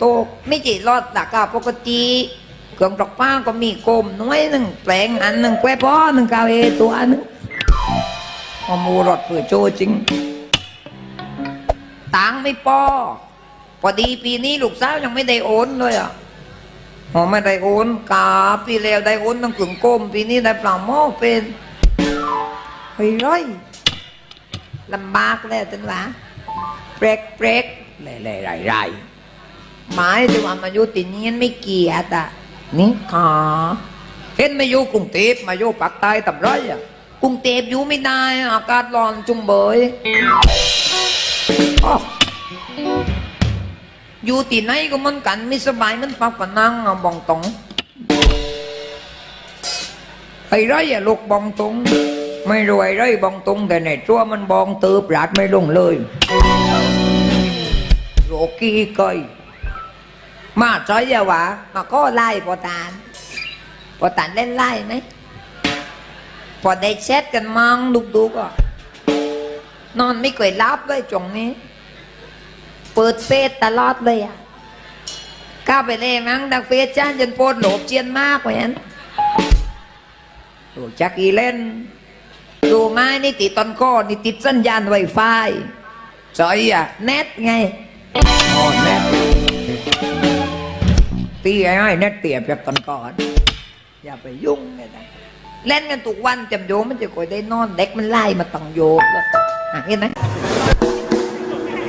โตกไม่จีรอดดักกาปกติเครื่องตอกป้าก็มีโกมน้อยหนึ่งแปลงอันหนึ่งแควป้อหนึ่งกาวเอตัวหนึงพอมูรถเผื่อโจจริงตังไม่พอพอดีปีนี้ลูกสาวยังไม่ได้โอนเลยอะพอไม่ได้โอนกาปีแล้วได้โอนตั้งกึ่งโกมปีนี้ได้ปลาหม้อเป็นเฮ้ยร้อยลำบากแล้วจังหวะเบรกเบรกไรไรไรไร หมายถึงว่ามาอยู่ติเนียนไม่เกียดอะนี่ขาเห็นมาอยู่กรุงเทพมาอยู่ปากใต้ตับไรอะกรุงเทพอยู่ไม่ได้ อากาศร้อนจุ่มเบยอยู่ที่ไหนก็มันกันไม่สบายมันปักปะนังบองตรงไอ้ไรอะลูกบองตรงไม่รวยไรบองตรงแต่ในชั่วมันบองตืบราดไม่ลงเลยโรกี้เกย มาใช้ยวะมาก็ไล่พอตานพอตานเล่นไล่ไหมพอได้เช็ดกันมังดุกๆอะนอนไม่เคยรับเลยจงนี้ เปิดเฟซตลอดเลยอะก้าไปเลยมั้งดังเฟซจ้านจนโพดโหลบเจียนมากกว่านั้นดูจักอีเล่น ดูไม้นี่ติดต้นก้อนี่ติดสัญญาณไวไฟจอยอะเน็ตไงอ๋อเน็ต ตีไอ้ไอ้เน็ตเตียบจากต้นก้อน อย่าไปยุ่งเลยนะเล่นกันทุกวันจำโยมันจะคอยได้นอนเด็กมันไล่มาตังโยกแล้วอะเห็นไหม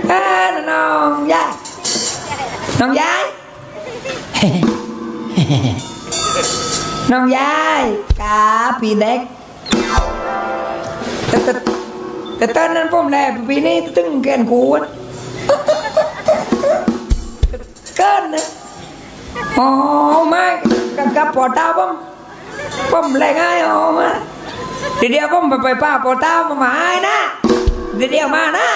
เอ้ยน้องยายน้องยายน้องยายกาปีเด็กแต่แต่แต่ตอนนั้นผมแลปีนี้ตึ้งแกนขวดเกินนะ อ๋อไม่กับกับปอตาผมผมแรงง่ายอ๋อมาเดี๋ยวผมไปไปป้าปอตามาหมายนะเดี๋ยวมานะ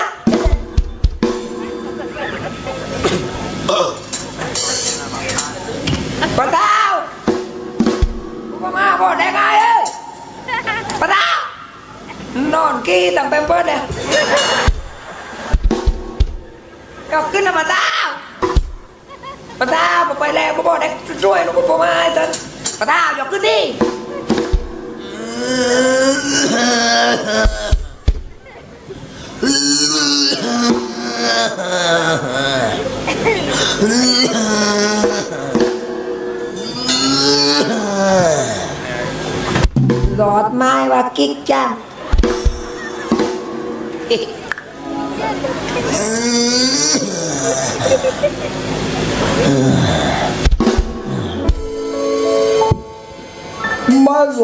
ปะเท้ากูมาบอกได้ไงเอ้ยปะเท้านอนกี้ตั้งเป็นเปิดเลยกลับขึ้นนะปะเท้า ปะเท้าบอกไปแล้วบอกได้ช่วยลูกผมมาให้ฉันปะเท้ายกขึ้นดิหลอดไม้ว่ากิ๊กจัง มาโซ